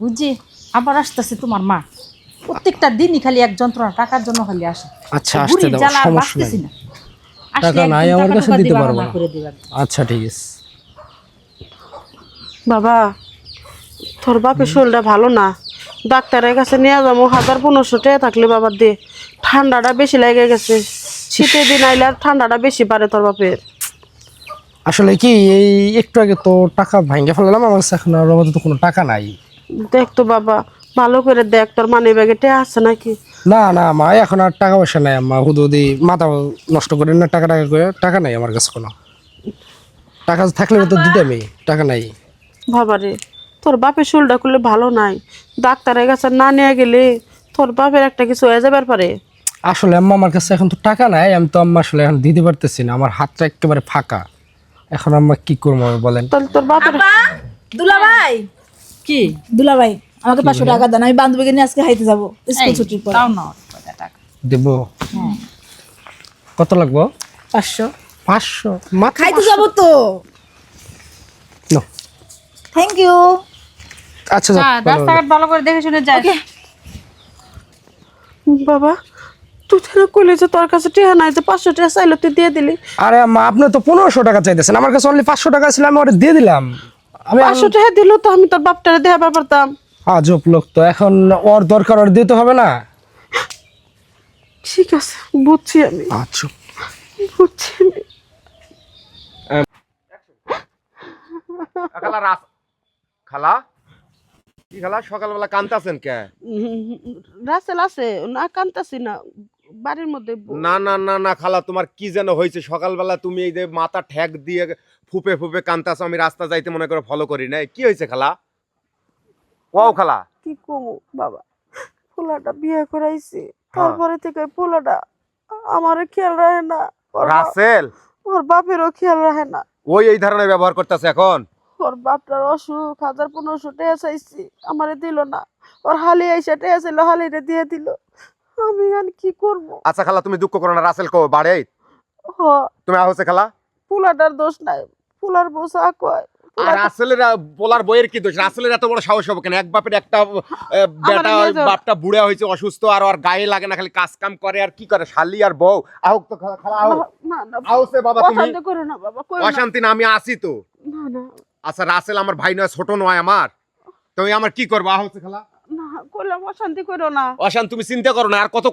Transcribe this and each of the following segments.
বুঝছি আবার আসতেছে তোমার মা। প্রত্যেকটা দিনই খালি এক যন্ত্রণা টাকার জন্য খালি আসে। আচ্ছা আসতে দাও সমস্যা নাই। না। টাকা নাই আমার কাছে দিতে পারব। না আচ্ছা ঠিক আছে। বাবা তোর বাপের শরীরটা ভালো না। ডাক্তারের কাছে নিয়ে যাব হাজার পনেরোশো টাকা থাকলে বাবার দিয়ে ঠান্ডাটা বেশি লেগে গেছে। শীতের দিন আইলে আর ঠান্ডাটা বেশি পারে তোর বাপের। আসলে কি এই একটু আগে তো টাকা ভাঙ্গে ফেলাম আমার কাছে এখন আর আপাতত কোনো টাকা নাই। দেখ তো বাবা ভালো করে দেখ তোর মানি ব্যাগে টেয়া আছে নাকি? না না মা এখন আর টাকা পয়সা নাই আম্মা হুদু হুদি মাথা নষ্ট করে না টাকা টাকা করে টাকা নাই আমার কাছে কোনো। টাকা থাকলে তো দিতে আমি টাকা নাই। বাবারে তোর বাপের শরীরটা করলে ভালো নাই ডাক্তারের কাছে না নিয়ে গেলে তোর বাপের একটা কিছু হয়ে যাবার পারে। আসলে আম্মা আমার কাছে এখন তো টাকা নাই আমি তো আম্মা আসলে এখন দিতে পারতেছি না আমার হাতটা একেবারে ফাঁকা। এখন আম্মা কি করব বলেন? তাহলে তোর বাপের দুলা ভাই কি? দুলা ভাই আমাকে পাঁচশো টাকা দেন আমি বান্ধবীকে নিয়ে আজকে হাইতে যাব স্কুল ছুটির পর। তাও না টাকা। দেব? কত লাগবো? পাঁচশো। পাঁচশো? মাত্র খাইতে যাব তো। থ্যাংক ইউ আচ্ছা হ্যাঁ ভালো রাস্তাঘাট ভালো করে দেখে শুনে যাই। বাবা তুই তাহলে কইলে যে তোর কাছে টেহা নাই যে পাঁচশো টাকা চাইলে তুই দিয়ে দিলি। আরে আম্মা আপনি তো পনেরোশো টাকা চাইতেছেন আমার কাছে অনলি পাঁচশো টাকা ছিল আমি ওটা দিয়ে দিলাম। পাঁচশো টাকা দিল তো আমি তোর বাপটারে দেখাবার পারতাম আজব লোক তো এখন ওর দরকার ওর দিতে হবে না? ঠিক আছে বুঝছি আমি। আচ্ছা। বুঝছি আমি। খালা রাস খালা? কি খালা? সকালবেলা কান্তাছেন কে? রাসেল আছে না কান্তাছি না। বাড়ির মধ্যে না না না না খালা তোমার কি যেন হয়েছে? সকালবেলা তুমি এই যে মাথা ঠ্যাক দিয়ে ফুপে ফুপে কান্তাছো আমি রাস্তা যাইতে মনে করে ফলো করি নাই। কি হয়েছে খালা? ও খালা। কি কমু বাবা পোলাটা বিয়ে করাইছি। তারপরে থেকে পোলাটা খেয়াল রাখে না। রাসেল? ওর বাপেরও খেয়াল রাখে না। ওই এই ধরনের ব্যবহার করতেছে এখন? ওর বাপটার অসুখ হাজার পনেরোশো টাকা চাইছি আমারে দিল না। ওর হালি আইসা টাকা চাইলো হালিটা দিয়ে দিল। আমি আর কি করব? আচ্ছা খালা তুমি দুঃখ করো না রাসেল কো বাড়ে হ। তুমি আহছে খালা? পোলাটার দোষ নাই পোলার বসা কয়? আর রাসেলের বলার বইয়ের কি দোষ? রাসেলের এত বড় সাহস হবে কেন? এক বাপের একটা বেটা বাপটা বুড়া হয়েছে অসুস্থ আর ওর গায়ে লাগে না খালি কাজ কাম করে আর কি করে? শালি আর বউ। আহুক তো খালা আহুক। না না আহছে বাবা তুমি অশান্তি করো না বাবা অশান্তি না আমি আসি তো। না না। আচ্ছা রাসেল আমার ভাই নয় ছোট নয় আমার। তুমি আমার কি করব? আহছে খালা। করলাম অশান্তি করো না। অশান্ত তুমি চিন্তা করো না আর কত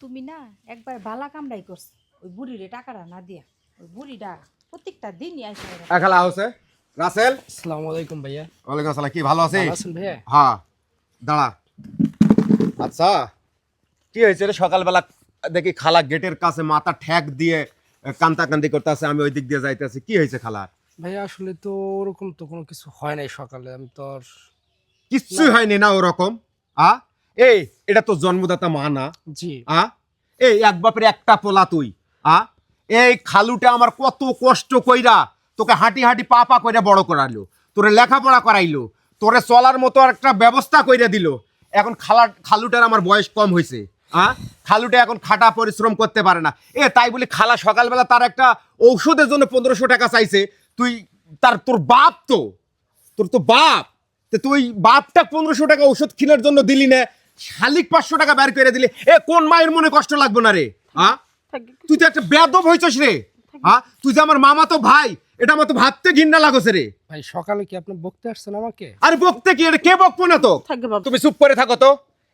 তুমি না একবার বালা কামড়াই করছ ওই বুড়িরে টাকাটা না দিয়া ওই বুড়িটা প্রত্যেকটা দিনই আসে হ্যাঁ রাসেল? আসসালামু আলাইকুম ভাইয়া। ওয়ালাইকুম আসসালাম কি ভালো আছিস? আছেন ভাইয়া? হ্যাঁ দাঁড়া। আচ্ছা কি হয়েছে রে? সকালবেলা দেখি খালা গেটের কাছে মাথা ঠ্যাক দিয়ে কান্তা কান্দি করতে আছে আমি ওই দিক দিয়ে যাইতেছি। কি হয়েছে খালার? ভাইয়া আসলে তো ওরকম তো কোনো কিছু হয় নাই সকালে। আমি তো আর কিচ্ছুই হয়নি না ওরকম। আ? এই এটা তো জন্মদাতা মা না। জি। আ? এই এক বাপের একটা পোলা তুই। আ? এই খালুটা আমার কত কষ্ট কইরা তোকে হাঁটি হাঁটি পা পা কইরা বড় করাইলো। তোরে লেখাপড়া করাইলো। তোরে চলার মতো একটা ব্যবস্থা কইরা দিল। এখন খালা খালুটার আমার বয়স কম হয়েছে হ্যাঁ খালুটা এখন খাটা পরিশ্রম করতে পারে না। এ তাই বলে খালা সকালবেলা তার একটা ঔষধের জন্য পনেরোশো টাকা চাইছে। তুই তার তোর বাপ তো তোর তো বাপ। তো তুই বাপটা পনেরোশো টাকা ওষুধ কেনার জন্য দিলি না শালিক পাঁচশো টাকা বের করে দিলি। এ কোন মায়ের মনে কষ্ট লাগবে না রে হ্যাঁ তুই তো একটা বেদব হইছস রে হ্যাঁ তুই যে আমার মামা তো ভাই এটা আমার তো ভাবতে ঘিন্না লাগছে রে। ভাই সকালে কি আপনি বকতে আসছেন আমাকে? আরে বকতে কি? এটা কে বকবো না তো? তুমি চুপ করে থাকো তো।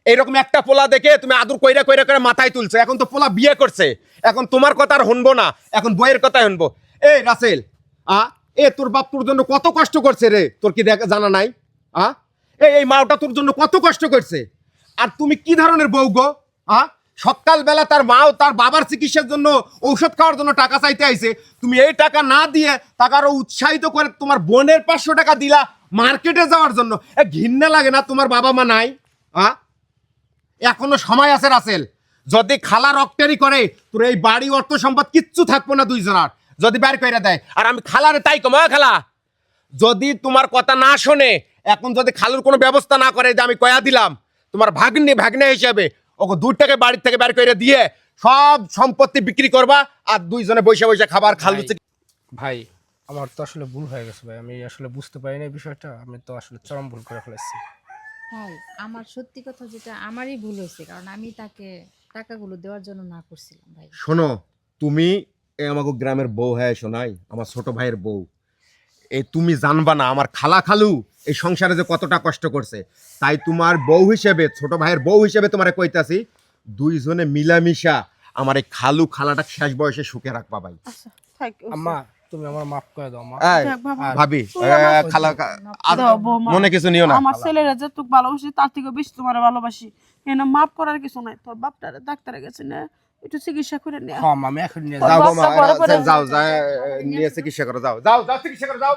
এইরকম একটা পোলা দেখে তুমি আদর কইরা কইরা করে মাথায় তুলছো। এখন তো পোলা বিয়ে করছে। এখন তোমার কথা আর শুনব না। এখন বইয়ের কথাই শুনব এই রাসেল আ? এ, তোর বাপ তোর জন্য কত কষ্ট করছে রে? তোর কি দেখা জানা নাই? আ? এই মাওটা তোর জন্য কত কষ্ট করছে? আর তুমি কি ধরনের বউ গো? আ? সকালবেলা তার মাও তার বাবার চিকিৎসার জন্য ঔষধ খাওয়ার জন্য টাকা চাইতে আইছে। তুমি এই টাকা না দিয়ে তাকে আরও উৎসাহিত করে তোমার বোনের পাঁচশো টাকা দিলা মার্কেটে যাওয়ার জন্য। এ, ঘৃণা লাগে না তোমার বাবা মা নাই? আ? এখনও সময় আছে, রাসেল। যদি খালা রক্তেরই করে, তোর এই বাড়ি অর্থ সম্পদ কিচ্ছু থাকব না দুইজনার। যদি বের করে দেয় আর আমি খালারে তাই কমা খালা। যদি তোমার কথা না শোনে এখন যদি খালুর কোনো ব্যবস্থা না করে যে আমি কয়া দিলাম তোমার ভাগ্নে ভাগ্নে হিসাবে ওকে দূর থেকে বাড়ির থেকে বের করে দিয়ে সব সম্পত্তি বিক্রি করবা আর দুইজনে বসে বসে খাবার খালু ভাই আমার তো আসলে ভুল হয়ে গেছে ভাই। আমি আসলে বুঝতে পারিনি এই বিষয়টা আমি তো আসলে চরম ভুল করে ফেলেছি। ভাই আমার সত্যি কথা যেটা আমারই ভুল হয়েছে কারণ আমি তাকে টাকাগুলো দেওয়ার জন্য না করছিলাম ভাই। শোনো তুমি এ আমাকে গ্রামের বউ হ্যাঁ শোনাই আমার ছোট ভাইয়ের বউ। এই তুমি জানবা না আমার খালা খালু এই সংসারে যে কতটা কষ্ট করছে। তাই তোমার বউ হিসেবে ছোট ভাইয়ের বউ হিসেবে তোমারে কইতাছি দুইজনে মিলামিশা আমার এই খালু খালাটা শেষ বয়সে সুখে রাখবা ভাই। আচ্ছা আম্মা তুমি আমার মাফ করে দাও মা ভাবি এ, খালা। মনে কিছু নিও না। আমার ছেলেরা যে তোকে ভালোবাসি তার থেকে বেশি তোমার ভালোবাসি। এনে মাফ করার কিছু নাই তোর বাপটারে ডাক্তারে গেছে না? একটু চিকিৎসা করে নিয়ে। হ্যাঁ এখন নিয়ে যাও। যাও করে- যাও যাও নিয়ে চিকিৎসা করে যাও যাও যাও চিকিৎসা করে যাও।